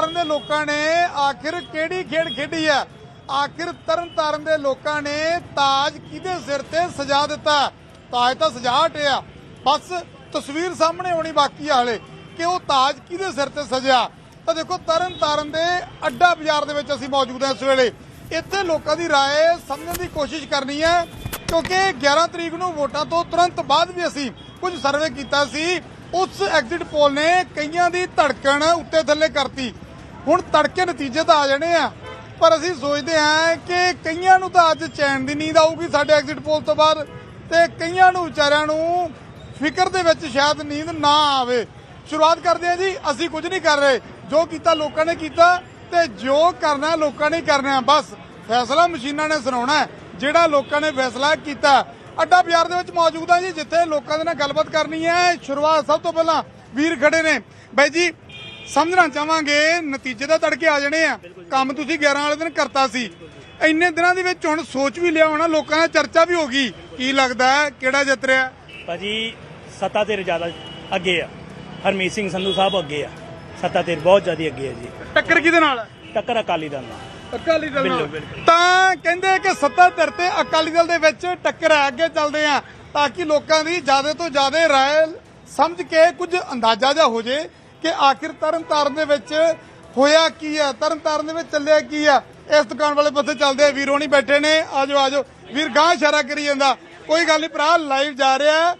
ਤਰਨਤਾਰਨ ਦੇ ਲੋਕਾਂ ਨੇ ਆਖਿਰ ਕਿਹੜੀ ਖੇਡ ਖੇਡੀ ਆ ਆਖਿਰ ਤਰਨਤਾਰਨ ਦੇ ਲੋਕਾਂ ਨੇ ਤਾਜ ਕਿਹਦੇ ਸਿਰ ਤੇ ਸਜਾ ਦਿੱਤਾ ਤਾਜ ਤਾਂ ਸਜਾ ਹਟਿਆ ਬਸ ਤਸਵੀਰ ਸਾਹਮਣੇ ਆਉਣੀ ਬਾਕੀ ਆ ਹਲੇ ਕਿ ਉਹ ਤਾਜ ਕਿਹਦੇ ਸਿਰ ਤੇ ਸਜਿਆ ਤਾਂ ਦੇਖੋ ਤਰਨਤਾਰਨ ਦੇ ਅੱਡਾ ਬਾਜ਼ਾਰ ਦੇ ਵਿੱਚ ਅਸੀਂ ਮੌਜੂਦ ਹਾਂ ਇਸ ਵੇਲੇ ਇੱਥੇ ਲੋਕਾਂ ਦੀ رائے ਸਮਝਣ ਦੀ ਕੋਸ਼ਿਸ਼ ਕਰਨੀ ਹੈ ਕਿਉਂਕਿ 11 ਤਰੀਕ ਨੂੰ ਵੋਟਾਂ ਤੋਂ ਤੁਰੰਤ ਬਾਅਦ ਵੀ ਅਸੀਂ ਕੁਝ ਸਰਵੇ ਕੀਤਾ ਸੀ ਉਸ ਐਗਜ਼ਿਟ ਪੋਲ ਨੇ ਕਈਆਂ ਦੀ ਧੜਕਣ ਉੱਤੇ ਥੱਲੇ ਕਰਤੀ ਹੁਣ ਤੜਕੇ ਨਤੀਜੇ ਤਾਂ ਆ ਜਾਣੇ ਆ। ਪਰ ਅਸੀਂ ਸੋਚਦੇ ਹਾਂ ਕਿ ਕਈਆਂ ਨੂੰ ਤਾਂ ਅੱਜ ਚੈਨ ਦੀ ਨੀਂਦ ਆਊਗੀ ਸਾਡੇ ਐਗਜ਼ਿਟ ਪੋਲ ਤੋਂ ਬਾਅਦ। ਤੇ ਕਈਆਂ ਨੂੰ, ਵਿਚਾਰਿਆਂ ਨੂੰ ਫਿਕਰ ਦੇ ਵਿੱਚ ਸ਼ਾਇਦ ਨੀਂਦ ਨਾ ਆਵੇ। ਸ਼ੁਰੂਆਤ ਕਰਦੇ ਹਾਂ ਜੀ, ਅਸੀਂ ਕੁਝ ਨਹੀਂ ਕਰ ਰਹੇ। ਜੋ ਕੀਤਾ ਲੋਕਾਂ ਨੇ ਕੀਤਾ ਤੇ ਜੋ ਕਰਨਾ ਲੋਕਾਂ ਨੇ ਕਰਨਾ। ਬਸ ਫੈਸਲਾ ਮਸ਼ੀਨਾਂ ਨੇ ਸੁਣਾਉਣਾ ਜਿਹੜਾ ਲੋਕਾਂ ਨੇ ਫੈਸਲਾ ਕੀਤਾ। ਅੱਡਾ ਬਾਜ਼ਾਰ ਦੇ ਵਿੱਚ ਮੌਜੂਦ ਆ ਜੀ, ਜਿੱਥੇ ਲੋਕਾਂ ਦੇ ਨਾਲ ਗੱਲਬਾਤ ਕਰਨੀ ਹੈ। ਸ਼ੁਰੂਆਤ ਸਭ ਤੋਂ ਪਹਿਲਾਂ ਵੀਰ ਖੜੇ ਨੇ। ਬਾਈ ਜੀ ਸਮਝਣਾ ਚਾਹਾਂਗੇ ਨਤੀਜੇ ਤਾਂ ਤੜਕੇ ਆ ਜਾਣੇ ਆ। ਕੰਮ ਤੁਸੀਂ 11 ਵਾਲੇ ਦਿਨ ਕਰਤਾ ਸੀ। ਇੰਨੇ ਦਿਨਾਂ ਦੇ ਵਿੱਚ ਹੁਣ ਸੋਚ ਵੀ ਲਿਆ ਹੋਣਾ ਲੋਕਾਂ ਨਾਲ ਚਰਚਾ ਵੀ ਹੋ ਗਈ। ਕੀ ਲੱਗਦਾ ਹੈ ਕਿਹੜਾ ਜਿੱਤ ਰਿਹਾ? ਭਾਜੀ ਸੱਤਾ ਤੇ ਜ਼ਿਆਦਾ ਅੱਗੇ ਆ। ਹਰਮੀਤ ਸਿੰਘ ਸੰਧੂ ਸਾਹਿਬ ਅੱਗੇ ਆ। ਸੱਤਾ ਤੇ ਬਹੁਤ ਜ਼ਿਆਦਾ ਅੱਗੇ ਆ ਜੀ। ਟੱਕਰ ਕਿਹਦੇ ਨਾਲ? ਟੱਕਰ ਅਕਾਲੀ ਦਲ ਨਾਲ। ਅਕਾਲੀ ਦਲ ਨਾਲ। ਤਾਂ ਕਹਿੰਦੇ ਕਿ ਸੱਤਾ ਧਿਰ ਤੇ ਅਕਾਲੀ ਦਲ ਦੇ ਵਿੱਚ ਟੱਕਰ ਹੈ ਅੱਗੇ ਚੱਲਦੇ ਆ। ਤਾਂ ਕਿ ਲੋਕਾਂ ਦੀ ਜ਼ਿਆਦਾ ਤੋਂ ਜ਼ਿਆਦਾ ਰਾਏ ਸਮਝ ਕੇ ਕੁਝ ਅੰਦਾਜ਼ਾ ਜਾ ਹੋ ਜੇ। ਕਿ ਆਖਿਰ ਤਰਨਤਾਰਨ ਦੇ ਵਿੱਚ ਹੋਇਆ ਕੀ ਆ ਤਰਨਤਾਰਨ ਦੇ ਵਿੱਚ ਚੱਲਿਆ ਕੀ ਆ ਇਸ ਦੁਕਾਨ ਵਾਲੇ ਪਾਸੇ ਚੱਲਦੇ ਆ। ਵੀਰੋ ਨਹੀਂ ਬੈਠੇ ਨੇ। ਆਜੋ ਆਜੋ। ਵੀਰ ਗਾਂ ਇਸ਼ਾਰਾ ਕਰੀ ਜਾਂਦਾ। ਕੋਈ ਗੱਲ ਨਹੀਂ ਭਰਾ ਲਾਈਵ ਜਾ ਰਿਹਾ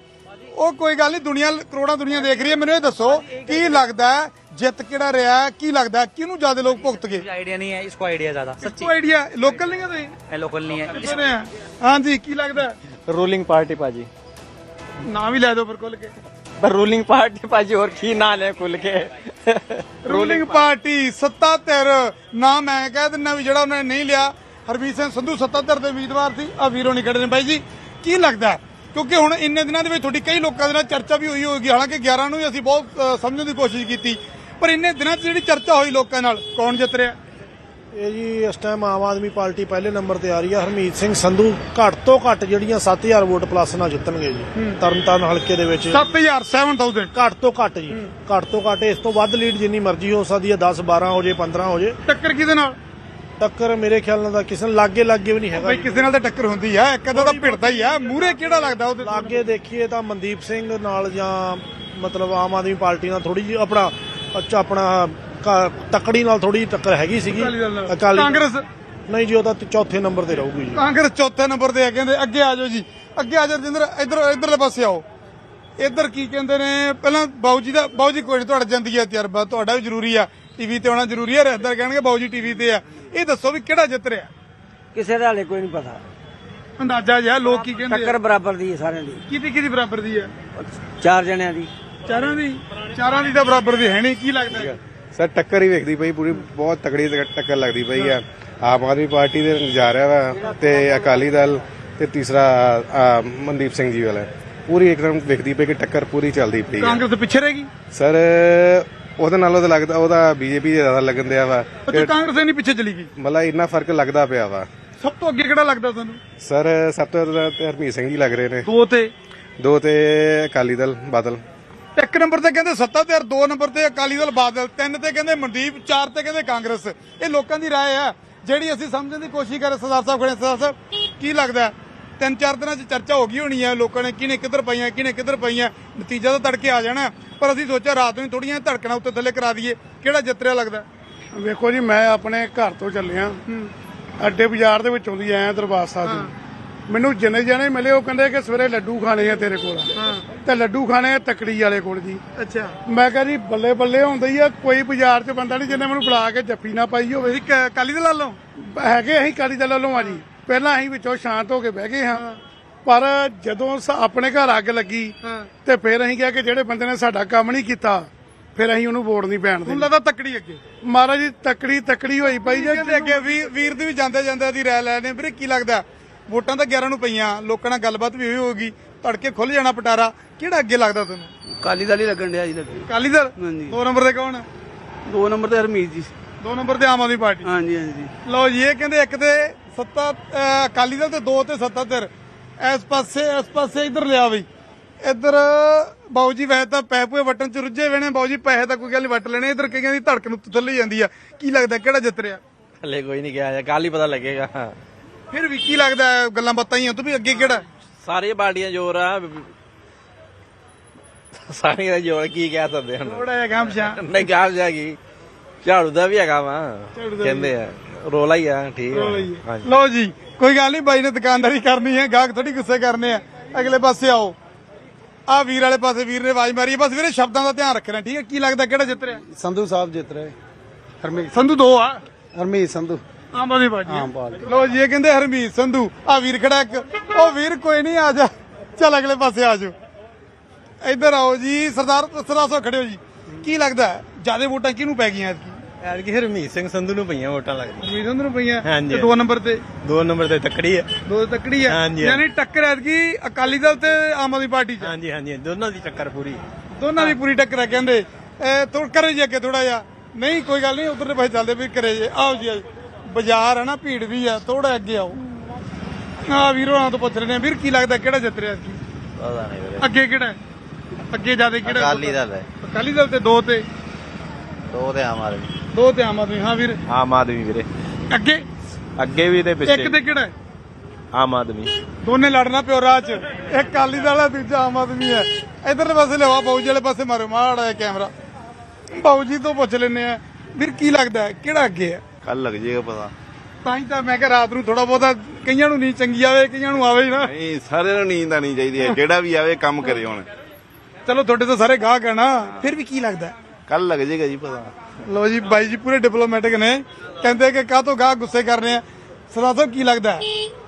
ਉਹ ਕੋਈ ਗੱਲ ਨਹੀਂ ਦੁਨੀਆ ਕਰੋੜਾਂ ਦੁਨੀਆ ਦੇਖ ਰਹੀ ਹੈ। ਮੈਨੂੰ ਇਹ ਦੱਸੋ ਕੀ ਲੱਗਦਾ ਜਿੱਤ ਕਿਹੜਾ ਰਿਹਾ ਕੀ ਲੱਗਦਾ ਕਿਹਨੂੰ ਜ਼ਿਆਦਾ ਲੋਕ ਭੁਗਤ ਗਏ? ਆਈਡੀਆ ਨਹੀਂ ਹੈ। ਇਸ ਕੋ ਆਈਡੀਆ ਜ਼ਿਆਦਾ। ਸੱਚੀ। ਕੋ ਆਈਡੀਆ ਲੋਕਲ ਨਹੀਂ ਹੈ ਤੁਸੀਂ? ਇਹ ਲੋਕਲ ਨਹੀਂ ਹੈ। ਹਾਂਜੀ ਕੀ ਲੱਗਦਾ ਰੂਲਿੰਗ ਪਾਰਟੀ ਪਾਜੀ ਨਾਂ ਵੀ ਲੈ ਦਿਓ ਫਿਰ ਖੁੱਲ ਕੇ। ਪਰ ਰੂਲਿੰਗ ਪਾਰਟੀ ਭਾਜੀ ਹੋਰ ਕੀ ਨਾਂ ਲੈ ਖੁੱਲ ਕੇ? ਰੂਲਿੰਗ ਪਾਰਟੀ ਸੱਤਾ ਧਿਰ ਨਾਮ ਮੈਂ ਕਹਿ ਦਿੰਨਾ ਵੀ ਜਿਹੜਾ ਉਹਨਾਂ ਨੇ ਨਹੀਂ ਲਿਆ। ਹਰਬੀਰ ਸਿੰਘ ਸੰਧੂ ਸੱਤਾ ਧਿਰ ਦੇ ਉਮੀਦਵਾਰ ਸੀ। ਆ ਵੀਰੋ ਨਹੀਂ ਖੜੇ ਨੇ ਬਾਈ ਜੀ। ਕੀ ਲੱਗਦਾ ਕਿਉਂਕਿ ਹੁਣ ਇੰਨੇ ਦਿਨਾਂ ਦੇ ਵਿੱਚ ਤੁਹਾਡੀ ਕਈ ਲੋਕਾਂ ਦੇ ਨਾਲ ਚਰਚਾ ਵੀ ਹੋਈ ਹੋਏਗੀ ਹਾਲਾਂਕਿ 11 ਨੂੰ ਵੀ ਅਸੀਂ ਬਹੁਤ ਸਮਝਣ ਦੀ ਕੋਸ਼ਿਸ਼ ਕੀਤੀ। ਪਰ ਇੰਨੇ ਦਿਨਾਂ 'ਚ ਜਿਹੜੀ ਚਰਚਾ ਹੋਈ ਲੋਕਾਂ ਨਾਲ, ਕੌਣ ਜਿੱਤ ਰਿਹਾ? ਇਹ ਜੀ ਇਸ ਟਾਈਮ ਆਮ ਆਦਮੀ ਪਾਰਟੀ ਪਹਿਲੇ ਨੰਬਰ ਤੇ ਆ ਰਹੀ ਹੈ ਹਰਮੀਤ ਸਿੰਘ ਸੰਧੂ। ਘੱਟ ਤੋਂ ਘੱਟ ਜਿਹੜੀਆਂ 7000 ਵੋਟ ਪਲੱਸ ਨਾਲ ਜਿੱਤਣਗੇ ਜੀ। ਤਰਨਤਾਰਨ ਹਲਕੇ ਦੇ ਵਿੱਚ। 7000 7000 ਘੱਟ ਤੋਂ ਘੱਟ ਜੀ। ਘੱਟ ਤੋਂ ਘੱਟ ਇਸ ਤੋਂ ਵੱਧ ਲੀਡ ਜਿੰਨੀ ਮਰਜ਼ੀ ਹੋ ਸਕਦੀ ਹੈ 10 12 ਹੋ ਜੇ 15 ਹੋ ਜੇ। ਟੱਕਰ ਕਿਹਦੇ ਨਾਲ? ਟੱਕਰ ਮੇਰੇ ਖਿਆਲ ਨਾਲ ਤਾਂ ਕਿਸੇ ਨੂੰ ਲਾਗੇ ਲਾਗੇ ਵੀ ਨਹੀਂ ਹੈਗਾ ਬਈ। ਕਿਸੇ ਨਾਲ ਤਾਂ ਟੱਕਰ ਹੁੰਦੀ ਆ ਇੱਕ ਅੱਧਾ ਤਾਂ ਭਿੜਦਾ ਹੀ ਆ। ਮੂਰੇ ਕਿਹੜਾ ਲੱਗਦਾ ਉਹਦੇ? ਲਾਗੇ ਦੇਖੀਏ ਤਾਂ ਮਨਦੀਪ ਸਿੰਘ ਨਾਲ ਜਾਂ ਮਤਲਬ ਆਮ ਆਦਮੀ ਪਾਰਟੀ ਨਾਲ ਥੋੜੀ ਜਿਹੀ ਆਪਣਾ ਅੱਛਾ ਆਪਣਾ ਤਕੜੀ ਨਾਲ ਥੋੜੀ ਟੱਕਰ ਹੈਗੀ ਸੀਗੀ। ਅਕਾਲੀ ਕਾਂਗਰਸ। ਨਹੀਂ ਜੀ ਉਹ ਤਾਂ ਚੌਥੇ ਨੰਬਰ ਤੇ ਰਹੂਗੀ ਜੀ। ਕਾਂਗਰਸ ਚੌਥੇ ਨੰਬਰ ਤੇ ਆ ਕਹਿੰਦੇ ਅੱਗੇ ਆ ਜਾਓ ਜੀ। ਅੱਗੇ ਆ ਜਾਓ ਰਜਿੰਦਰ ਇੱਧਰ ਇੱਧਰਲੇ ਪਾਸੇ ਆਓ। ਇੱਧਰ ਕੀ ਕਹਿੰਦੇ ਨੇ ਪਹਿਲਾਂ ਬਾਊ ਜੀ ਦਾ ਬਾਊ ਜੀ ਕੋਈ ਤੁਹਾਡਾ ਜ਼ਿੰਦਗੀ ਦਾ ਤਜਰਬਾ ਤੁਹਾਡਾ ਵੀ ਜ਼ਰੂਰੀ ਆ। ਟੀਵੀ ਤੇ ਆਉਣਾ ਜ਼ਰੂਰੀ ਆ ਰਹਿਦਰ ਕਹਿਣਗੇ ਬਾਊ ਜੀ ਟੀਵੀ ਤੇ ਆ। ਇਹ ਦੱਸੋ ਵੀ ਕਿਹੜਾ ਜਿੱਤ ਰਿਹਾ? ਕਿਸੇ ਦਾ ਹਲੇ ਕੋਈ ਨਹੀਂ ਪਤਾ। ਅੰਦਾਜ਼ਾ ਜਿਹਾ ਲੋਕ ਕੀ ਕਹਿੰਦੇ? ਟੱਕਰ ਬਰਾਬਰ ਦੀ ਹੈ ਸਾਰਿਆਂ ਦੀ। ਕਿਹਦੀ ਕਿਹਦੀ ਬਰਾਬਰ ਦੀ ਆ ਚਾਰ ਜਣਿਆਂ ਦੀ। ਚਾਰਾਂ ਦੀ? ਚਾਰਾਂ ਦੀ ਤਾਂ ਬਰਾਬਰ ਦੀ ਹੈ ਨਹੀਂ ਕੀ ਲੱਗਦਾ ਹੈ? ਸਰ ਟੱਕਰ ਹੀ ਵੇਖਦੀ ਪਈ ਪੂਰੀ ਬਹੁਤ ਤਕੜੀ ਟੱਕਰ ਲੱਗਦੀ ਪਈ ਆ। ਆਮ ਆਦਮੀ ਪਾਰਟੀ ਦੇ ਜਾ ਰਿਹਾ ਵਾ ਤੇ ਅਕਾਲੀ ਦਲ ਤੇ ਤੀਸਰਾ ਮਨਦੀਪ ਸਿੰਘ ਜੀ ਵਾਲਾ। ਪੂਰੀ ਇੱਕਦਮ ਵੇਖਦੀ ਪਈ ਕਿ ਟੱਕਰ ਪੂਰੀ ਚੱਲਦੀ ਪਈ ਆ। ਕਾਂਗਰਸ ਪਿੱਛੇ ਰਹੇਗੀ ਸਰ ਉਹਦੇ ਨਾਲੋਂ ਤਾਂ ਲੱਗਦਾ ਉਹਦਾ ਬੀਜੇਪੀ ਜ਼ਿਆਦਾ ਲੱਗਣ ਦਿਆ ਵਾ। ਅੱਛਾ ਕਾਂਗਰਸ ਇੰਨੀ ਪਿੱਛੇ ਚਲੀ ਗਈ। ਮਤਲਬ ਇੰਨਾ ਫ਼ਰਕ ਲੱਗਦਾ ਪਿਆ ਵਾ। ਸਭ ਤੋਂ ਅੱਗੇ ਕਿਹੜਾ ਲੱਗਦਾ ਤੁਹਾਨੂੰ? ਸਰ ਸਭ ਤੋਂ ਜ਼ਿਆਦਾ ਤੇ ਹਰਮੀਤ ਸਿੰਘ ਜੀ ਲੱਗ ਰਹੇ ਨੇ। ਦੋ ਤੇ? ਦੋ ਤੇ ਅਕਾਲੀ ਦਲ ਬਾਦਲ। ਇੱਕ ਨੰਬਰ ਤੇ ਕਹਿੰਦੇ ਸੱਤਾ ਤੇ ਦੋ ਨੰਬਰ ਤੇ ਅਕਾਲੀ ਦਲ ਬਾਦਲ ਤਿੰਨ ਤੇ ਕਹਿੰਦੇ ਮਨਦੀਪ ਚਾਰ ਤੇ ਕਹਿੰਦੇ ਕਾਂਗਰਸ ਇਹ ਲੋਕਾਂ ਦੀ رائے ਆ ਜਿਹੜੀ ਅਸੀਂ ਸਮਝਣ ਦੀ ਕੋਸ਼ਿਸ਼ ਕਰ ਰਹੇ ਸਰਦਾਰ ਸਾਹਿਬ ਖੜੇ ਸਰਦਾਰ ਸਾਹਿਬ ਕੀ ਲੱਗਦਾ ਹੈ? ਤਿੰਨ ਚਾਰ ਦਿਨਾਂ 'ਚ ਚਰਚਾ ਹੋ ਗਈ ਹੋਣੀ ਹੈ ਲੋਕਾਂ ਨੇ ਕਿਹਨੇ ਕਿੱਧਰ ਪਈਆਂ ਕਿਹਨੇ ਕਿੱਧਰ ਪਈਆਂ ਨਤੀਜਾ ਤਾਂ ਤੜਕੇ ਆ ਜਾਣਾ ਪਰ ਅਸੀਂ ਸੋਚਿਆ ਰਾਤ ਨੂੰ ਥੋੜੀਆਂ ਧੜਕਣਾ ਉੱਤੇ ਥੱਲੇ ਕਰਾ ਦਈਏ ਕਿਹੜਾ ਜਿੱਤ ਰਿਹਾ ਲੱਗਦਾ ਵੇਖੋ ਜੀ ਮੈਂ ਆਪਣੇ ਘਰ ਤੋਂ ਚੱਲਿਆ ਅੱਡੇ ਬਾਜ਼ਾਰ ਦੇ ਵਿੱਚ ਆਉਂਦੀ ਆਇਆ ਦਰਬਾਰ ਸਾਹਿਬ ਦੇ ਮੈਨੂੰ ਜਿੰਨੇ ਜਣੇ ਮਿਲੇ ਉਹ ਕਹਿੰਦੇ ਕਿ ਸਵੇਰੇ ਲੱਡੂ ਖਾਣੇ ਆ ਤੇਰੇ ਕੋਲ। ਤੇ ਲੱਡੂ ਖਾਣੇ ਆ ਤਕੜੀ ਵਾਲੇ ਕੋਲ ਜੀ। ਅੱਛਾ। ਮੈਂ ਕਿਹਾ ਜੀ ਬੱਲੇ ਬੱਲੇ ਹੁੰਦੀ ਹੀ ਆ ਕੋਈ ਬਾਜ਼ਾਰ 'ਚ ਬੰਦਾ ਨਹੀਂ ਜਿਹਨੇ ਮੈਨੂੰ ਬੁਲਾ ਕੇ ਜੱਫੀ ਨਾ ਪਾਈ ਹੋਵੇ। ਤੁਸੀਂ ਕ- ਅਕਾਲੀ ਦਲ ਵੱਲੋਂ? ਹੈਗੇ ਅਸੀਂ ਕਾਲੀ ਦਲ ਵੱਲੋਂ ਆ ਜੀ। ਪਹਿਲਾਂ ਅਸੀਂ ਵਿੱਚੋਂ ਸ਼ਾਂਤ ਹੋ ਕੇ ਬਹਿ ਗਏ ਹਾਂ। ਪਰ ਜਦੋਂ ਸ- ਆਪਣੇ ਘਰ ਅੱਗ ਲੱਗੀ ਤੇ ਫਿਰ ਅਸੀਂ ਕਿਹਾ ਕਿ ਜਿਹੜੇ ਬੰਦੇ ਨੇ ਸਾਡਾ ਕੰਮ ਨਹੀਂ ਕੀਤਾ ਫਿਰ ਅਸੀਂ ਉਹਨੂੰ ਵੋਟ ਨਹੀਂ ਪੈਣ ਹੁਣ ਦੇਣੀ ਲੱਗਦਾ ਤੱਕੜੀ ਅੱਗੇ। ਮਹਾਰਾਜ ਜੀ ਤਕੜੀ ਤਕੜੀ ਹੋਈ ਪਈ ਜੇ। ਅੱਗੇ ਵੀਰ ਵੀਰ ਦੀ ਵੀ ਜਾਂਦੇ ਜਾਂਦੇ ਦੀ ਰਾਇ ਲੈਣੇ ਵੀਰੇ ਕੀ ਲੱਗਦਾ? ਵੋਟਾਂ ਤਾਂ 11 ਨੂੰ ਪਈਆਂ ਲੋਕਾਂ ਨਾਲ ਗੱਲਬਾਤ ਵੀ ਹੋਈ ਹੋਗੀ ਧੜਕੇ ਖੁੱਲ ਜਾਣਾ ਪਟਾਰਾ। ਕਿਹੜਾ ਅੱਗੇ ਲੱਗਦਾ ਤੁਹਾਨੂੰ ਕਾਲੀ ਦਾਲੀ ਲੱਗਣ ਡਿਆ ਜੀ ਲੱਗਣ ਅਕਾਲੀ ਦਲ? ਹਾਂਜੀ। ਦੋ ਨੰਬਰ ਦੇ ਕੌਣ? ਦੋ ਨੰਬਰ ਤੇ ਹਰਮੀਤ ਜੀ। ਦੋ ਨੰਬਰ ਤੇ ਆਮ ਆਦਮੀ ਪਾਰਟੀ। ਹਾਂਜੀ ਹਾਂਜੀ। ਲਓ ਜੀ ਇਹ ਕਹਿੰਦੇ ਇੱਕ ਤੇ ਸੱਤਾ ਅਹ, ਅਕਾਲੀ ਦਲ ਤੇ ਦੋ ਤੇ ਸੱਤਾ ਧਿਰ। ਇਸ ਪਾਸੇ ਇਸ ਪਾਸੇ ਇਧਰ ਲਿਆ ਬਈ। ਇਧਰ ਬਾਊ ਜੀ ਵੈਸੇ ਤਾਂ ਪੈਪੂਏ ਵਟਣ ਚ ਰੁੱਝੇ ਹੋਏ ਨੇ। ਬਾਊ ਜੀ ਪੈਸੇ ਤਾਂ ਕੋਈ ਗੱਲ ਨਹੀਂ ਵਟ ਲੈਣੇ। ਇਧਰ ਕਈਆਂ ਦੀ ਧੜਕਣ ਉੱਤੋਂ ਥੱਲੇ ਜਾਂਦੀ ਆ। ਕੀ ਲੱਗਦਾ ਕਿਹੜਾ ਜਿੱਤ ਰਿਹਾ? ਹਲੇ ਕੋਈ ਨਹੀਂ ਗਿਆ ਅਜੇ ਕੱਲ ਹੀ ਪਤਾ ਲੱਗੇਗਾ। ਫਿਰ ਵੀ ਕੀ ਲੱਗਦਾ ਗੱਲਾਂ ਬਾਤਾਂ ਹੀ ਆ ਤੂੰ ਵੀ ਅੱਗੇ ਕਿਹੜਾ? ਸਾਰੀਆਂ ਪਾਰਟੀਆਂ ਜ਼ੋਰ ਆ। ਸਾਰੀਆਂ ਦਾ ਜ਼ੋਰ ਕੀ ਕਹਿ ਸਕਦੇ ਹਨ ਥੋੜਾ ਜਿਹਾ ਗਾਂਵ ਸ਼ਾ ਨਹੀਂ ਗਾਲ ਜਾਗੀ ਝਾੜੂ ਦਾ ਵੀ ਹੈਗਾ ਵਾ ਕਹਿੰਦੇ ਆ। ਰੋਲਾ ਹੀ ਆ ਠੀਕ ਆ। ਲਓ ਜੀ ਕੋਈ ਗੱਲ ਨਹੀਂ ਬਾਈ ਨੇ ਦੁਕਾਨਦਾਰੀ ਕਰਨੀ ਹੈ ਗਾਹਕ ਥੋੜੀ ਗੁੱਸੇ ਕਰਨੇ ਆ। ਅਗਲੇ ਪਾਸੇ ਆਓ। ਆ ਵੀਰ ਵਾਲੇ ਪਾਸੇ ਵੀਰ ਨੇ ਆਵਾਜ਼ ਮਾਰੀ ਬਸ ਵੀਰੇ ਸ਼ਬਦਾਂ ਦਾ ਧਿਆਨ ਰੱਖਣਾ ਠੀਕ ਹੈ? ਕੀ ਲੱਗਦਾ ਕਿਹੜਾ ਜਿੱਤ ਰਿਹਾ? ਸੰਧੂ ਸਾਹਿਬ ਜਿੱਤ ਰਹੇ। ਹਰਮੀਤ ਸੰਧੂ ਦੋ ਆ। ਹਰਮੀਤ ਸੰਧੂ। ਆਮ ਆਦਮੀ ਪਾਰਟੀ ਲੋ ਜੀ ਇਹ ਕਹਿੰਦੇ ਹਰਮੀਤ ਸੰਧੂ। ਆ ਵੀਰ ਖੜਾ ਇੱਕ। ਉਹ ਵੀਰ ਕੋਈ ਨਹੀਂ ਆ ਜਾ। ਚੱਲ ਅਗਲੇ ਪਾਸੇ ਆ ਜਾਓ। ਇੱਧਰ ਆਓ ਜੀ ਸਰਦਾਰ ਸਰਾਸੋ ਖੜੇ ਹੋ ਜੀ। ਕੀ ਲੱਗਦਾ ਜ਼ਿਆਦਾ ਵੋਟਾਂ ਕਿਹਨੂੰ ਪੈ ਗਈਆਂ ਐਤਕੀ? ਯਾਰ ਕਿ ਹਰਮੀਤ ਸਿੰਘ ਸੰਧੂ ਨੂੰ ਪਈਆਂ ਵੋਟਾਂ ਲੱਗਦੀਆਂ। ਹਰਮੀਤ ਸੰਧੂ ਨੂੰ ਪਈਆਂ? ਹਾਂਜੀ। ਤੇ ਦੋ ਨੰਬਰ ਤੇ? ਦੋ ਨੰਬਰ ਤੇ ਤੱਕੜੀ ਆ ਦੋ ਤੇ ਤੱਕੜੀ ਆ ਹਾਂਜੀ। ਯਾਨੀ ਟੱਕਰ ਐਤਕੀ ਅਕਾਲੀ ਦਲ ਤੇ ਆਮ ਆਦਮੀ ਪਾਰਟੀ ਚ ਹਾਂਜੀ ਹਾਂਜੀ। ਦੋਨਾਂ ਦੀ ਚੱਕਰ ਪੂਰੀ ਦੋਨਾਂ ਦੀ ਪੂਰੀ ਟੱਕਰ ਆ ਕਹਿੰਦੇ। ਥੋੜਾ ਕਰੋ ਜੀ ਅੱਗੇ ਥੋੜਾ ਜਿਹਾ। ਨਹੀਂ ਕੋਈ ਗੱਲ ਨਹੀਂ ਉਧਰਲੇ ਪਾਸੇ ਚੱਲਦੇ ਵੀ ਕਰੇ ਜੇ। ਆਓ ਜੀ ਆਓ। ਬਾਜ਼ਾਰ ਹੈ ਨਾ ਭੀੜ ਵੀ ਆ ਥੋੜਾ ਅੱਗੇ ਆਓ। ਆ ਵੀਰੋ ਨਾਲ ਤੋਂ ਪੁੱਛ ਰਹੇ ਨੇ ਵੀਰ ਕੀ ਲੱਗਦਾ ਕਿਹੜਾ ਜਿੱਤ ਰਿਹਾ ਸੀ? ਪਤਾ ਨਹੀਂ ਵੀਰੇ। ਅੱਗੇ ਕਿਹੜਾ ਹੈ? ਅੱਗੇ ਜ਼ਿਆਦਾ ਕਿਹੜਾ ਅਕਾਲੀ ਦਲ ਹੈ। ਅਕਾਲੀ ਦਲ ਤੇ ਦੋ ਤੇ। ਦੋ ਤੇ ਆਮ ਆਦਮੀ। ਦੋ ਤੇ ਆਮ ਆਦਮੀ ਹਾਂ ਵੀਰ। ਆਮ ਆਦਮੀ ਵੀਰੇ। ਅੱਗੇ? ਅੱਗੇ ਵੀ ਤੇ ਇੱਕ ਪਿੱਛੇ ਤੇ ਕਿਹੜਾ ਹੈ? ਆਮ ਆਦਮੀ। ਦੋਨੇ ਲੜਨਾ ਪਿਓ ਰਾਹ ਚ। ਇੱਕ ਅਕਾਲੀ ਦਲ ਹੈ ਦੂਜਾ ਆਮ ਆਦਮੀ ਹੈ। ਇਧਰਲੇ ਪਾਸੇ ਲਿਆਵਾ ਬਾਊ ਜੀ ਵਾਲੇ ਪਾਸੇ ਮਾਰੋ ਮਾੜਾ ਜਿਹਾ ਕੈਮਰਾ। ਬਾਊ ਜੀ ਤੋਂ ਪੁੱਛ ਲੈਨੇ ਆ ਵੀਰ ਕੀ ਲੱਗਦਾ ਹੈ? ਕਿਹੜਾ ਅੱਗੇ ਹੈ? ਕੱਲ ਲੱਗ ਜਾਏਗਾ ਪਤਾ। ਤਾਂ ਹੀ ਤਾਂ ਮੈਂ ਕਿਹਾ ਰਾਤ ਨੂੰ ਥੋੜਾ ਬਹੁਤਾ ਕਈਆਂ ਨੂੰ ਨਹੀਂ ਚੰਗੀ ਆਵੇ ਕਈਆਂ ਨੂੰ ਆਵੇ ਹੀ ਨਾ। ਨਹੀਂ ਸਾਰਿਆਂ ਨੂੰ ਨੀਂਦ ਆਣੀ ਚਾਹੀਦੀ ਹੈ ਜਿਹੜਾ ਵੀ ਆਵੇ ਕੰਮ ਕਰੇ ਹੁਣ। ਚਲੋ ਤੁਹਾਡੇ ਤਾਂ ਸਾਰੇ ਗਾਹਕ ਨਾ ਫਿਰ ਵੀ ਕੀ ਲੱਗਦਾ? ਕੱਲ ਲੱਗ ਜਾਏਗਾ ਜੀ ਪਤਾ। ਲੋ ਜੀ ਬਾਈ ਜੀ ਪੂਰੇ ਡਿਪਲੋਮੈਟਿਕ ਨੇ। ਕਹਿੰਦੇ ਕਿ ਕਾਹ ਤੋਂ ਗਾਹਕ ਗੁੱਸੇ ਕਰ ਰਹੇ ਆ? ਸਰਾਸੋ ਕੀ ਲੱਗਦਾ? ਹੈ?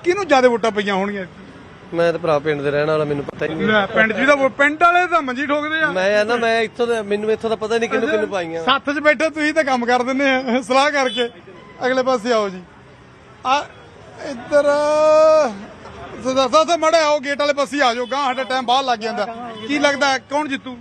ਕਿਹਨੂੰ ਜ਼ਿਆਦਾ ਵੋਟਾਂ ਪਈਆਂ ਹੋਣਗੀਆਂ? ਮੈਂ ਤਾਂ ਭਰਾ ਪਿੰਡ ਦੇ ਰਹਿਣ ਵਾਲਾ ਮੈਨੂੰ ਪਤਾ ਹੀ ਨਹੀਂ। ਲੈ, ਪਿੰਡ ਜੀ ਦਾ ਪਿੰਡ ਵਾਲੇ ਤਾਂ ਮੰਜੀ ਠੋਕਦੇ ਆ। ਮੈਂ ਆ ਨਾ ਮੈਂ ਇੱਥੋਂ ਦਾ ਮੈਨੂੰ ਇੱਥੋਂ ਦਾ ਪਤਾ ਨਹੀਂ ਕਿਹਨੂੰ ਕਿਹਨੂੰ ਪਾਈਆਂ। ਸੱਥ 'ਚ ਬੈਠੇ ਤੁਸੀਂ ਤਾਂ ਕੰਮ ਕਰ ਦਿੰਦੇ ਆ ਸਲਾਹ ਕਰਕੇ। ਅਗਲੇ ਪਾਸੇ ਆਓ ਜੀ। ਆ ਇੱਧਰ ਸਦਾਸਾ ਸੇ ਮੜਾ ਆਓ ਗੇਟ ਵਾਲੇ ਪਾਸੇ ਆ ਜਾਓ ਗਾਂ ਸਾਡਾ ਟਾਈਮ ਬਾਹਰ ਲੱਗ ਜਾਂਦਾ। ਕੀ ਲੱਗਦਾ ਕੌਣ ਜਿੱਤੂ?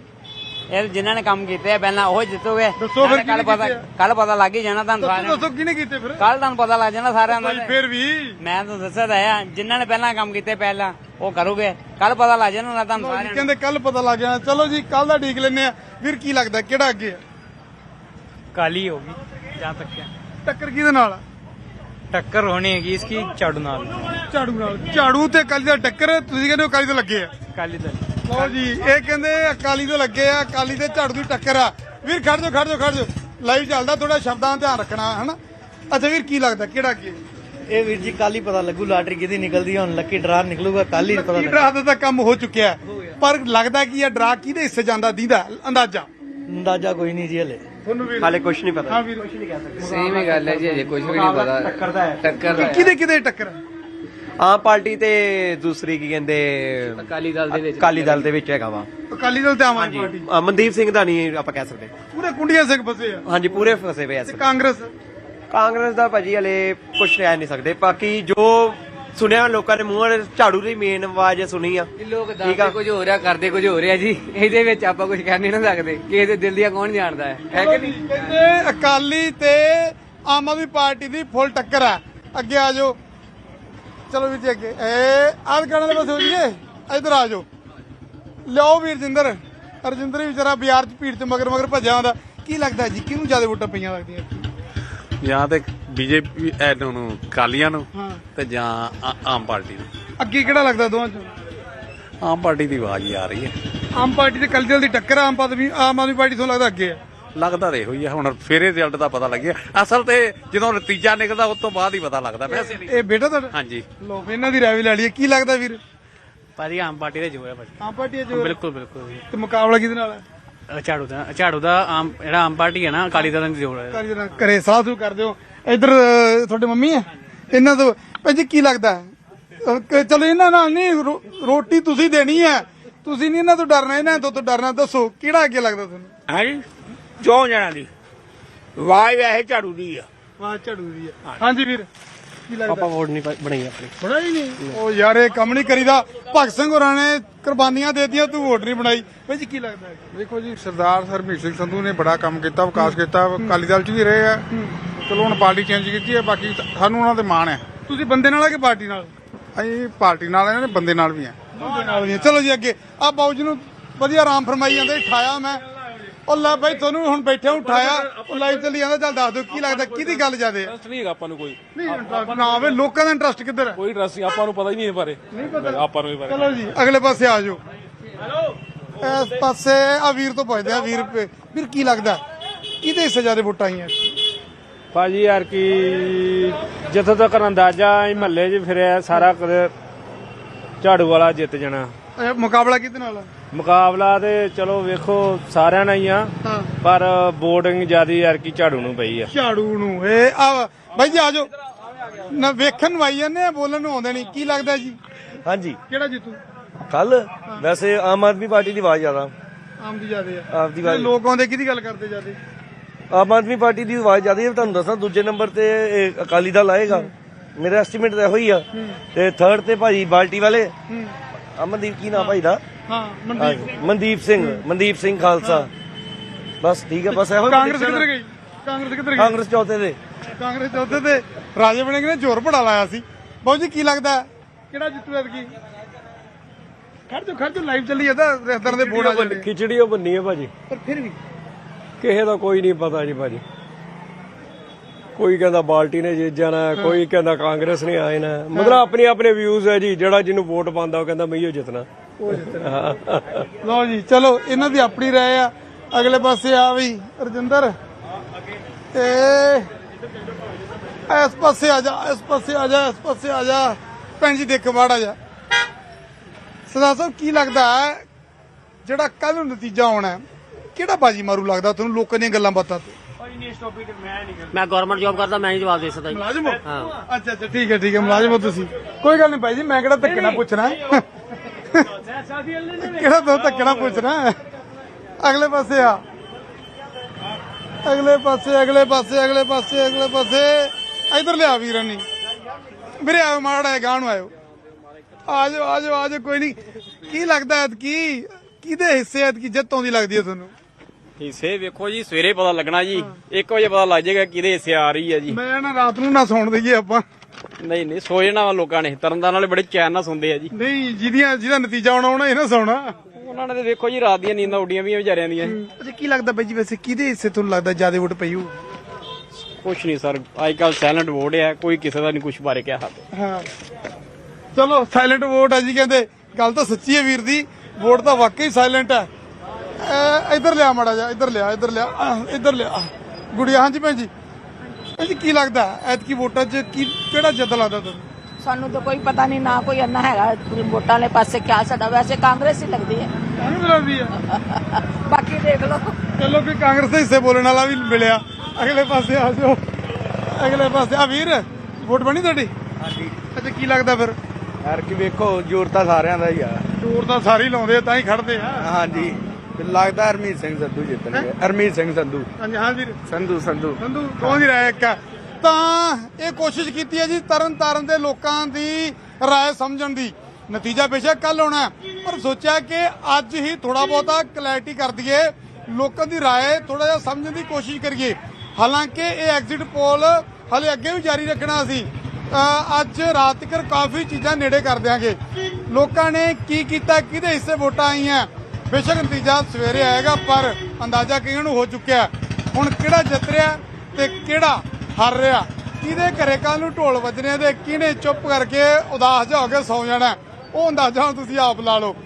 ਇਹ ਜਿਨ੍ਹਾਂ ਨੇ ਕੰਮ ਕੀਤੇ ਪਹਿਲਾਂ ਉਹ ਜਿੱਤੋਗੇ। ਦੱਸੋ ਫਿਰ ਕੱਲ ਪਤਾ ਕੱਲ ਪਤਾ ਲੱਗ ਹੀ ਜਾਣਾ ਤੁਹਾਨੂੰ ਸਾਰਿਆਂ ਨੂੰ। ਦੱਸੋ ਕਿਹਨੇ ਕੀਤੇ ਫਿਰ? ਕੱਲ ਤੁਹਾਨੂੰ ਪਤਾ ਲੱਗ ਜਾਣਾ ਸਾਰਿਆਂ ਦਾ ਫਿਰ ਵੀ। ਮੈਂ ਤੁਹਾਨੂੰ ਦੱਸਿਆ ਤਾਂ ਆ ਜਿਨ੍ਹਾਂ ਨੇ ਪਹਿਲਾਂ ਕੰਮ ਕੀਤੇ ਪਹਿਲਾਂ ਉਹ ਕਰੋਗੇ। ਕੱਲ ਪਤਾ ਲੱਗ ਜਾਣਾ ਤੁਹਾਨੂੰ ਸਾਰਿਆਂ ਨੂੰ। ਕਹਿੰਦੇ ਕੱਲ ਪਤਾ ਲੱਗ ਜਾਣਾ। ਚਲੋ ਜੀ ਕੱਲ ਦਾ ਠੀਕ ਲੈਨੇ ਆ। ਫਿਰ ਕੀ ਲੱਗਦਾ ਕਿਹੜਾ ਅੱਗੇ ਆ? ਕਾਲੀ ਹੋਗੀ ਜਾਂ ਤੱਕ ਟੱਕਰ ਕਿਹਦੇ ਨਾਲ ਟੱਕਰ ਹੋਣੀ ਹੈਗੀ ਇਸ ਕੀ ਝਾੜੂ ਨਾਲ। ਝਾੜੂ ਨਾਲ। ਝਾੜੂ ਤੇ ਕਾਲੀ ਦਾ ਟੱਕਰ ਤੁਸੀਂ ਕਹਿੰਦੇ ਹੋ ਕਾਲੀ ਤੇ ਲੱਗੇ ਆ। ਕਾਲੀ ਦਾ। ਲਓ ਜੀ ਇਹ ਕਹਿੰਦੇ ਅਕਾਲੀ ਦੇ ਲੱਗੇ ਆ ਅਕਾਲੀ ਦੇ ਝਾੜੂ ਦੀ ਟੱਕਰ ਆ। ਵੀਰ ਖੜ ਜਾਓ ਖੜ ਜਾਓ ਖੜ ਜਾਓ। ਲਾਈਵ ਚੱਲਦਾ ਥੋੜਾ ਸ਼ਬਦਾਂ ਦਾ ਧਿਆਨ ਰੱਖਣਾ ਹਨਾ? ਅੱਛਾ ਵੀਰ ਕੀ ਲੱਗਦਾ ਕਿਹੜਾ ਅੱਗੇ? ਇਹ ਵੀਰ ਜੀ ਕੱਲ ਹੀ ਪਤਾ ਲੱਗੂ ਲਾਟਰੀ ਕਿਹਦੀ ਨਿਕਲਦੀ ਹੁਣ ਲੱਕੀ ਡਰਾ ਨਿਕਲੂਗਾ ਕੱਲ ਹੀ ਪਤਾ ਕੀ ਡਰਾ ਦਾ ਤਾਂ ਕੰਮ ਹੋ ਚੁੱਕਿਆ। ਪਰ ਲੱਗਦਾ ਕੀ ਆ ਡਰਾ ਕਿਹਦੇ ਹਿੱਸੇ ਜਾਂਦਾ ਦੀਦਾ ਅੰਦਾਜ਼ਾ? ਅੰਦਾਜ਼ਾ ਕੋਈ ਨਹੀਂ ਜੀ ਹਲੇ। ਤੁਹਾਨੂੰ ਹਾਲੇ ਕੁਝ ਨਹੀਂ ਪਤਾ। ਹਾਂ ਵੀਰ। ਸੇਮ ਹੀ ਗੱਲ ਹੈ ਜੀ ਅਜੇ ਕੁਝ ਵੀ ਨਹੀਂ ਪਤਾ। ਟੱਕਰ ਦਾ ਹੈ ਟੱਕਰ ਦਾ ਕਿਹਦੇ ਕਿਹਦੇ ਟੱਕਰ ਆ? ਆਮ ਪਾਰਟੀ ਤੇ ਦੂਸਰੀ ਕੀ ਕਹਿੰਦੇ ਅਕਾਲੀ ਦਲ ਦੇ ਵਿੱਚ ਅਕਾਲੀ ਦਲ ਦੇ ਵਿੱਚ ਹੈਗਾ ਵਾ। ਅਕਾਲੀ ਦਲ ਤੇ ਆਮ ਆਦਮੀ ਪਾਰਟੀ। ਅ, ਮਨਦੀਪ ਸਿੰਘ ਦਾ ਨਹੀਂ ਆਪਾਂ ਕਹਿ ਸਕਦੇ। ਪੂਰੇ ਕੁੰਡੀਆਂ ਸਿੰਘ ਫਸੇ ਆ। ਹਾਂਜੀ ਪੂਰੇ ਫਸੇ ਪਏ ਐ ਤੇ ਕਾਂਗਰਸ? ਕਾਂਗਰਸ ਦਾ ਭਾਜੀ ਹਲੇ ਕੁਝ ਰਹਿ ਨਹੀਂ ਸਕਦੇ। ਬਾਕੀ ਜੋ ਸੁਣਿਆ ਲੋਕਾਂ ਨੇ ਮੂੰਹ ਨਾਲ ਝਾੜੂ ਦੀ ਮੇਨ ਆਵਾਜ਼ ਸੁਣੀ ਆ। ਲੋਕ ਠੀਕ ਆ। ਦੱਸਦੇ ਕੁਝ ਹੋ ਰਿਹਾ ਕਰਦੇ ਕੁਝ ਹੋ ਰਿਹਾ ਜੀ। ਇਹਦੇ ਵਿੱਚ ਆਪਾਂ ਕੁਝ ਕਹਿ ਨਹੀਂ ਨਾ ਸਕਦੇ। ਕਿਸੇ ਦੇ ਦਿਲ ਦੀਆਂ ਕੌਣ ਜਾਣਦਾ ਹੈ? ਹੈ ਕਿ ਨਹੀਂ? ਕਹਿੰਦੇ ਅਕਾਲੀ ਤੇ ਆਮ ਆਦਮੀ ਪਾਰਟੀ ਦੀ ਫੁੱਲ ਟੱਕਰ ਆ। ਅੱਗੇ ਆ ਜਾਓ। ਚਲੋ ਵੀਰ ਜੀ ਅੱਗੇ। ਏ ਆਹ ਗਾਣਾ ਦੇ ਪਾਸੇ ਹੋ ਜੀਏ ਇਧਰ ਆ ਜਾਓ। ਲਿਆਓ ਵੀਰ ਜਿੰਦਰ। ਅਰਜਿੰਦਰ ਵੀ ਵਿਚਾਰਾ ਬਾਜ਼ਾਰ 'ਚ ਭੀੜ 'ਚ ਮਗਰ ਮਗਰ ਭੱਜਿਆ ਹੁੰਦਾ ਕੀ ਲੱਗਦਾ ਜੀ? ਕਿਹਨੂੰ ਜ਼ਿਆਦਾ ਵੋਟਾਂ ਪਈਆਂ ਲੱਗਦੀਆਂ ਜਾਂ ਤੇ ਬੀਜੇਪੀ ਇਹਨਾਂ ਨੂੰ ਕਾਲੀਆਂ ਨੂੰ ਹਾਂ। ਤੇ ਜਾਂ ਆ- ਆਮ ਪਾਰਟੀ ਨੂੰ। ਅੱਗੇ ਕਿਹੜਾ ਲੱਗਦਾ ਦੋਵਾਂ 'ਚੋਂ? ਆਮ ਪਾਰਟੀ ਦੀ ਆਵਾਜ਼ ਹੀ ਆ ਰਹੀ ਹੈ। ਆਮ ਪਾਰਟੀ ਤੇ ਅਕਾਲੀ ਦਲ ਦੀ ਟੱਕਰ ਆ, ਆਮ ਆਦਮੀ ਆਮ ਆਦਮੀ ਪਾਰਟੀ ਤੋਂ ਲੱਗਦਾ ਅੱਗੇ ਆ ਲੱਗਦਾ ਤਾਂ ਇਹੋ ਹੀ ਆ ਹੁਣ ਫੇਰੇ ਰਿਜ਼ਲਟ ਦਾ ਪਤਾ ਲੱਗਿਆ ਅਸਲ ਤੇ ਜਦੋਂ ਨਤੀਜਾ ਨਿਕਲਦਾ ਉਸ ਤੋਂ ਬਾਅਦ ਹੀ ਪਤਾ ਲੱਗਦਾ। ਵੈਸੇ ਨਹੀਂ ਇਹ ਬੇਟਾ ਤੁਹਾਡਾ? ਹਾਂਜੀ। ਲੋ ਇਹਨਾਂ ਦੀ ਰਾਏ ਵੀ ਲੈ ਲਈਏ। ਕੀ ਲੱਗਦਾ ਵੀਰ ਭਾਜੀ ਆਮ ਪਾਰਟੀ ਦਾ ਜੋਰ ਹੈ ਭਾਜੀ। ਆਮ ਪਾਰਟੀ ਜੋ ਬਿਲਕੁਲ ਬਿਲਕੁਲ ਤੇ ਮੁਕਾਬਲਾ ਕਿਹਦੇ ਨਾਲ ਹੈ ਅ, ਝਾੜੂ ਦਾ ਝਾੜੂ ਦਾ ਆਮ ਜਿਹੜਾ ਆਮ ਪਾਰਟੀ ਹੈ ਨਾ ਅਕਾਲੀ ਦਲ ਦਾ ਜੋਰ ਹੈ ਕਰ ਜਰਾ ਕਰੇ ਸਾਹ ਸੂ ਕਰ ਦਿਓ। ਇੱਧਰ ਅਹ, ਤੁਹਾਡੇ ਮੰਮੀ ਹੈ? ਇਹਨਾਂ ਤੋਂ ਭਾਈ ਜੀ ਕੀ ਲੱਗਦਾ? ਹੈ? ਅਹ, ਕ- ਚਲੋ ਇਹਨਾਂ ਨਾਲ ਨਹੀਂ ਰੋ- ਰੋਟੀ ਤੁਸੀਂ ਦੇਣੀ ਹੈ। ਤੁਸੀਂ ਨਹੀਂ ਇਹਨਾਂ ਤੋਂ ਡਰਨਾ ਇਹਨਾਂ ਤੋਂ ਤੋਂ ਡਰਨਾ। ਦੱਸੋ ਕਿਹੜਾ ਅੱਗੇ ਲੱਗਦਾ ਤੁਹਾਨੂੰ? ਹਾਂਜੀ ਚੌਂ ਜਣਾਂ ਦੀ। ਵਾਹ ਵੈਸੇ ਝਾੜੂ ਦੀ ਆ। ਵਾਹ ਝੜੂ ਦੀ ਹੈ ਹਾਂਜੀ। ਵੀਰ ਕੀ ਲੱਗਦਾ? ਆਪਾਂ ਵੋਟ ਨਹੀਂ ਬਣਾਈ ਆਪਣੀ। ਬਣਾ ਹੀ ਨਹੀਂ। ਉਹ ਯਾਰ ਇਹ ਕੰਮ ਨਹੀਂ ਕਰੀਦਾ। ਭਗਤ ਸਿੰਘ ਹੋਰਾਂ ਨੇ ਕੁਰਬਾਨੀਆਂ ਦੇਤੀਆਂ ਤੂੰ ਵੋਟ ਨਹੀਂ ਬਣਾਈ। ਭਾਈ ਜੀ ਕੀ ਲੱਗਦਾ ਹੈ? ਦੇਖੋ ਜੀ ਸਰਦਾਰ ਹਰਮੀਤ ਸਿੰਘ ਸੰਧੂ ਨੇ ਬੜਾ ਕੰਮ ਕੀਤਾ ਵਿਕਾਸ ਕੀਤਾ। ਅਕਾਲੀ ਦਲ ਚ ਵੀ ਰਹੇ ਆ। ਚਲੋ ਹੁਣ ਪਾਰਟੀ ਚੇਂਜ ਕੀਤੀ ਹੈ ਬਾਕੀ ਸਾਨੂੰ ਉਹਨਾਂ ਤੇ ਮਾਣ ਹੈ। ਤੁਸੀਂ ਬੰਦੇ ਨਾਲ ਆ ਕਿ ਪਾਰਟੀ ਨਾਲ? ਅਸੀਂ ਪਾਰਟੀ ਨਾਲ ਇਹਨਾਂ ਨੇ ਬੰਦੇ ਨਾਲ ਵੀ ਆ। ਦੂਜੇ ਨਾਲ ਦੀਆਂ ਚਲੋ ਜੀ ਅੱਗੇ। ਆ ਬਾਊ ਜੀ ਨੂੰ ਵਧੀਆ ਆਰਾਮ ਫਰਮਾਈ ਜਾਂਦੇ ਠਾਇਆ ਮੈਂ। ਉਹ ਲੈ ਬਾਈ ਤੁਹਾਨੂੰ ਹੁਣ ਬੈਠੇ ਉਠਾਇਆ। ਉਹ ਲਾਈਵ ਚੱਲੀ ਜਾਂਦਾ ਚੱਲ ਦੱਸ ਦਿਓ ਕੀ ਲੱਗਦਾ ਕਿਹਦੀ ਗੱਲ ਜ਼ਿਆਦੇ ਆ? ਨਹੀਂ ਹੈਗਾ ਆਪਾਂ ਨੂੰ ਕੋਈ। ਨਹੀਂ interest ਨਾ ਹੋਵੇ ਲੋਕਾਂ ਦਾ ਇੰਟਰਸਟ ਕਿੱਧਰ ਹੈ ਕੋਈ ਇੰਟਰਸਟ ਨਹੀਂ ਆਪਾਂ ਨੂੰ ਪਤਾ ਹੀ ਨਹੀਂ ਇਹ ਬਾਰੇ। ਨਹੀਂ ਪਤਾ। ਆਪਾਂ ਨੂੰ ਇਹ ਬਾਰੇ। ਚਲੋ ਜੀ ਅਗਲੇ ਪਾਸੇ ਆ ਜਾਓ। ਇਸ ਪਾਸੇ ਆ ਵੀਰ ਤੋਂ ਪੁੱਛਦੇ ਆ ਵੀਰ ਵੀਰ ਕੀ ਲੱਗਦਾ? ਕਿਹਦੇ ਹਿੱਸੇ ਜ਼ਿਆਦਾ ਵੋਟਾਂ ਆਈਆਂ? ਭਾਜੀ ਯਾਰ ਕੀ ਜਿੱਥੋਂ ਤੱਕ ਅੰਦਾਜ਼ਾ ਹੀ ਮਹੱਲੇ 'ਚ ਫਿਰਿਆ ਸਾਰਾ ਕਦੇ ਝਾੜੂ ਵਾਲਾ ਜਿੱਤ ਜਾਣਾ। ਇਹ ਮੁਕਾਬਲਾ ਕਿਹਦੇ ਨਾਲ ਆ? ਮੁਕਾਬਲਾ ਤੇ ਚਲੋ ਵੇਖੋ ਸਾਰਿਆਂ ਨਾਲ ਹੀ ਆ। ਹਾਂ। ਪਰ VOTING ਜਿਆਦੀ ਯਾਰ ਕੀ ਝਾੜੂ ਨੂੰ ਪਈ ਆ। ਝਾੜੂ ਨੂੰ। ਇਹ ਆ ਬਾਈ ਜੀ ਆ ਜਾਓ। ਨਾ ਵੇਖਣ ਨੂੰ ਆਈ ਜਾਂਦੇ ਆ ਬੋਲਣ ਨੂੰ ਆਉਂਦੇ ਨਹੀਂ। ਕੀ ਲੱਗਦਾ ਜੀ? ਹਾਂਜੀ। ਕਿਹੜਾ ਜਿੱਤੂ? ਕੱਲ? ਵੈਸੇ ਆਮ ਆਦਮੀ ਪਾਰਟੀ ਦੀ ਆਵਾਜ਼ ਜ਼ਿਆਦਾ। ਆਮ ਦੀ ਜ਼ਿਆਦੇ ਆ। ਆਪਦੀ ਜਿਹੜੇ ਲੋਕ ਆਉਂਦੇ ਕਿਹਦੀ ਗੱਲ ਕਰਦੇ ਜ਼ਿਆਦੇ? ਆਮ ਆਦਮੀ ਪਾਰਟੀ ਦੀ ਆਵਾਜ਼ ਜ਼ਿਆਦਾ ਹੈ ਤੁਹਾਨੂੰ ਦੱਸਾਂ ਦੂਜੇ ਨੰਬਰ ਤੇ ਇਹ ਅਕਾਲੀ ਦਲ ਆਏਗਾ। ਮੇਰਾ ਐਸਟੀਮੇਟ ਤਾਂ ਇਹੋ ਹੀ ਆ। ਤੇ ਥਰਡ ਤੇ ਭਾਜੀ ਬਾਲਟੀ ਵਾਲੇ। ਅਮਨਦੀਪ ਕੀ ਨਾਮ ਭਾਈ ਦਾ? ਹਾਂ ਮਨਦੀਪ ਮਨਦੀਪ ਸਿੰਘ ਮਨਦੀਪ ਸਿੰਘ ਖਾਲਸਾ। ਬਸ ਠੀਕ ਹੈ ਬਸ ਇਹੋ ਹੀ ਕਾਂਗਰਸ prediction ਕਿੱਧਰ ਆ। ਗਈ? ਕਾਂਗਰਸ ਕਿੱਧਰ ਗਈ? ਕਾਂਗਰਸ ਚੌਥੇ ਦੇ। ਕਾਂਗਰਸ ਚੌਥੇ ਤੇ ਰਾਜੇ ਬਣੇ ਨੇ ਜ਼ੋਰ ਬੜਾ ਲਾਇਆ ਸੀ। ਬਾਊ ਜੀ ਕੀ ਲੱਗਦਾ? ਕਿਹੜਾ ਜਿੱਤੂ ਐਤਕੀ? ਖੜ ਜਾ ਖੜ ਜਾ ਲਾਈਵ ਚੱਲੀ ਜਾਂਦਾ। ਰਿਸ਼ਤੇਦਾਰਾਂ ਦੇ ਬੋਰਡ ਆ ਜਾਂਦੇ। ਖਿਚੜੀ ਉਹ ਬੰਨੀ ਹੈ ਭਾਜੀ। ਪਰ ਫਿਰ ਵੀ। ਕਿਸੇ ਦਾ ਕੋਈ ਨਹੀਂ ਪਤਾ ਜੀ ਭਾਜੀ। ਕੋਈ ਕਹਿੰਦਾ ਬਾਲਟੀ ਨੇ ਜਿੱਤ ਜਾਣਾ ਕੋਈ ਕਹਿੰਦਾ ਕਾਂਗਰਸ ਨੇ ਆਏ ਨਾ। ਮਤਲਬ ਆਪਣੇ ਆਪਣੇ ਵਿਊਜ਼ ਹੈ ਜੀ। ਜਿਹੜਾ ਜਿਹਨੂੰ ਵੋਟ ਪਾਉਂਦਾ ਉਹ ਕਹਿੰਦਾ ਮੈਂ ਹੀ ਜਿੱਤਣਾ। ਲਓ ਜੀ ਚਲੋ ਇਹਨਾਂ ਦੀ ਆਪਣੀ ਰਾਏ ਆ। ਅਗਲੇ ਪਾਸੇ ਆ ਵੀ ਰਜਿੰਦਰ। ਤੇ ਇਸ ਪਾਸੇ ਆ ਜਾ ਇਸ ਪਾਸੇ ਆ ਜਾ ਇਸ ਪਾਸੇ ਆ ਜਾ। ਭੈਣ ਜੀ ਦੇਖ ਮਾੜਾ ਜਾ ਸਰਦਾਰ ਸਾਹਿਬ ਕੀ ਲੱਗਦਾ ਹੈ ਜਿਹੜਾ ਕੱਲ ਨੂੰ ਨਤੀਜਾ ਆਉਣਾ ਕਿਹੜਾ ਬਾਜੀ ਮਾਰੂ ਲੱਗਦਾ ਤੁਹਾਨੂੰ ਲੋਕਾਂ ਦੀਆਂ ਗੱਲਾਂ ਬਾਤਾਂ ਤੋਂ? ਮੈਂ ਗਵਰਨਮੈਂਟ ਜੌਬ ਕਰਦਾ ਮੈਂ ਹੀ ਜਵਾਬ ਦੇ ਸਕਦਾ ਮੁਲਾਜ਼ਮ ਹੋ? ਅੱਛਾ ਅੱਛਾ ਠੀਕ ਹੈ ਠੀਕ ਹੈ ਮੁਲਾਜ਼ਮ ਹੋ ਤੁਸੀਂ। ਕੋਈ ਗੱਲ ਨਹੀਂ ਭਾਈ ਜੀ ਮੈਂ ਕਿਹੜਾ ਧੱਕੇ ਨਾਲ ਪੁੱਛਣਾ। ਕਿਹੜਾ ਤੂੰ ਧੱਕੇ ਨਾਲ ਪੁੱਛਣਾ? ਅਗਲੇ ਪਾਸੇ ਆ। ਅਗਲੇ ਪਾਸੇ ਅਗਲੇ ਪਾਸੇ ਅਗਲੇ ਪਾਸੇ ਅਗਲੇ ਪਾਸੇ। ਇਧਰ ਲਿਆ ਵੀਰਾਂ ਨਹੀਂ ਵੀਰੇ ਆਓ ਮਾੜਾ ਹੈ ਗਾਂ ਨੂੰ ਆਇਓ। ਆ ਜਾਓ ਆ ਜਾਓ ਆ ਜਾਓ ਕੋਈ ਨਹੀਂ। ਕੀ ਲੱਗਦਾ ਹੈ ਕੀ ਕਿਹਦੇ ਹਿੱਸੇ ਐਤ ਕੀ ਜਿੱਤ ਆਉਂਦੀ ਲੱਗਦੀ ਹੈ ਤੁਹਾਨੂੰ? ਹਿੱਸੇ ਵੇਖੋ ਜੀ ਸਵੇਰੇ ਪਤਾ ਲੱਗਣਾ ਜੀ। 1 ਵਜੇ ਪਤਾ ਲੱਗ ਜਾਏਗਾ ਕਿਹਦੇ ਹਿੱਸੇ ਆ ਰਹੀ ਹੈ ਜੀ। ਮੈਂ ਨਾ ਰਾਤ ਨੂੰ ਨਾ ਸੌਣ ਦਈਏ ਆਪਾਂ। ਨਹੀਂ ਨਹੀਂ ਸੋ ਜਾਣਾ ਵਾ ਲੋਕਾਂ ਨੇ। ਤਰਨਦਾਰ ਵਾਲੇ ਬੜੇ ਚੈਨ ਨਾਲ ਸੁਣਦੇ ਆ ਜੀ। ਨਹੀਂ ਜਿਹਦੀਆਂ ਜਿਹਦਾ ਨਤੀਜਾ ਆਉਣਾ ਉਹਨਾਂ ਇਹ ਨਾ ਸੌਣਾ। ਉਹਨਾਂ ਨੇ ਤੇ ਵੇਖੋ ਜੀ ਰਾਤ ਦੀਆਂ ਨੀਂਦਾਂ ਉੱਡੀਆਂ ਵੀ ਵਿਚਾਰਿਆਂ ਦੀਆਂ। ਅੱਛਾ ਕੀ ਲੱਗਦਾ ਬਾਈ ਜੀ ਵੈਸੇ? ਕਿਹਦੇ ਹਿੱਸੇ ਤੁਹਾਨੂੰ ਲੱਗਦਾ ਜ਼ਿਆਦਾ ਵੋਟ ਪਈ ਹੋ ਕੁਛ ਨਹੀਂ ਸਰ ਅੱਜ ਕੱਲ ਸਾਇਲੈਂਟ ਵੋਟ ਹੈ ਕੋਈ ਕਿਸੇ ਦਾ ਨਹੀਂ ਕੁਛ ਬਾਰੇ ਕਿਹਾ ਹਾਂ। ਚਲੋ ਸਾਇਲੈਂਟ ਵੋਟ ਹੈ ਜੀ ਕਹਿੰਦੇ। ਗੱਲ ਤਾਂ ਸੱਚੀ ਹੈ ਵੀਰ ਦੀ ਵੋਟ ਤਾਂ ਵਾਕਈ ਸਾਇਲੈਂਟ ਹੈ ਅਹ ਇੱਧਰ ਲਿਆ ਮਾੜਾ ਜਾ ਇੱਧਰ ਲਿਆ ਇੱਧਰ ਲਿਆ ਆਹ, ਇੱਧਰ ਲਿਆ। ਗੁੜੀਆ ਹਾਂਜੀ ਭੈਣ ਜੀ। ਭੈਣ ਜੀ ਕੀ ਲੱਗਦਾ? ਐਤਕੀ ਵੋਟਾਂ 'ਚ ਕੀ ਕਿਹੜਾ ਜਿੱਤ ਲੱਗਦਾ ਤੁਹਾਨੂੰ ਸਾਨੂੰ ਤਾਂ ਕੋਈ ਪਤਾ ਨਹੀਂ ਨਾ ਕੋਈ ਅੰਨਾ ਹੈਗਾ ਵੋਟਾਂ ਵਾਲੇ ਪਾਸੇ ਕਿਆ ਸਾਡਾ। ਵੈਸੇ ਕਾਂਗਰਸ ਹੀ ਲੱਗਦੀ ਹੈ। ਕਾਂਗਰਸ ਲੱਗਦੀ ਹੈ ਬਾਕੀ ਦੇਖ ਲਓ। ਚਲੋ ਕੋਈ ਕਾਂਗਰਸ ਦੇ ਹਿੱਸੇ ਬੋਲਣ ਵਾਲਾ ਵੀ ਮਿਲਿਆ। ਅਗਲੇ ਪਾਸੇ ਆ ਜਾਓ। ਅਗਲੇ ਪਾਸੇ ਆ ਵੀਰ ਵੋਟ ਬਣੀ ਤੁਹਾਡੀ? ਹਾਂਜੀ। ਅੱਛਾ ਕੀ ਲੱਗਦਾ ਫਿਰ? ਯਾਰ ਕੀ ਵੇਖੋ ਜ਼ੋਰ ਤਾਂ ਸਾਰਿਆਂ ਦਾ ਹੀ ਆ। ਜ਼ੋਰ ਤਾਂ ਸਾਰੇ ਹੀ ਲਾਉਂਦੇ ਆ ਤਾਂ ਹੀ ਖੜਦੇ ਆ। ਹਾਂਜੀ। ਲੱਗਦਾ ਹਰਮੀਤ ਸਿੰਘ ਸੰਧੂ ਜਿੱਤਣਗੇ। ਹਰਮੀਤ ਸਿੰਘ ਸੰਧੂ। ਹਾਂਜੀ ਹਾਂ ਵੀਰ। ਸੰਧੂ ਸੰਧੂ। ਸੰਧੂ ਦੋਵਾਂ ਦੀ ਰਾਏ ਇੱਕ? ਤਾਂ ਇਹ ਕੋਸ਼ਿਸ਼ ਕੀਤੀ ਹੈ ਜੀ ਤਰਨ ਤਾਰਨ ਦੇ ਲੋਕਾਂ ਦੀ ਰਾਏ ਸਮਝਣ ਦੀ। ਨਤੀਜਾ ਬੇਸ਼ੱਕ ਕੱਲ ਹੋਣਾ ਹੈ, ਪਰ ਸੋਚਿਆ ਕਿ ਅੱਜ ਹੀ ਥੋੜਾ ਬਹੁਤਾ ਕਲੈਰਿਟੀ ਕਰ ਦਈਏ ਲੋਕਾਂ ਦੀ ਰਾਏ ਥੋੜਾ ਜਿਹਾ ਸਮਝਣ ਦੀ ਕੋਸ਼ਿਸ਼ ਕਰੀਏ। ਹਾਲਾਂਕਿ ਇਹ ਐਗਜ਼ਿਟ ਪੋਲ ਹਲੇ ਅੱਗੇ ਵੀ ਜਾਰੀ ਰੱਖਣਾ ਸੀ। ਅ, ਅੱਜ ਰਾਤ ਤੱਕ ਕਾਫੀ ਚੀਜ਼ਾਂ ਨੇੜੇ ਕਰ ਦਿਆਂਗੇ। ਲੋਕਾਂ ਨੇ ਕੀ ਕੀਤਾ ਕਿਹਦੇ ਹਿੱਸੇ ਵੋਟਾਂ ਆਈਆਂ? ਬੇਸ਼ੱਕ ਨਤੀਜਾ ਸਵੇਰੇ ਆਏਗਾ, ਪਰ ਅੰਦਾਜ਼ਾ ਕਈਆਂ ਨੂੰ ਹੋ ਚੁੱਕਿਆ ਹੁਣ ਕਿਹੜਾ ਜਿੱਤ ਰਿਹਾ ਤੇ ਕਿਹੜਾ ਹਾਰ ਰਿਹਾ? ਕਿਹਦੇ ਘਰੇ ਕੱਲ ਨੂੰ ਢੋਲ ਵੱਜਣੇ ਤੇ ਕਿਹਨੇ ਚੁੱਪ ਕਰਕੇ ਉਦਾਸ ਜਾ ਹੋ ਕੇ ਸੌ ਜਾਣਾ ਉਹ ਅੰਦਾਜ਼ਾ ਹੁਣ ਤੁਸੀਂ ਆਪ ਲਾ ਲਓ।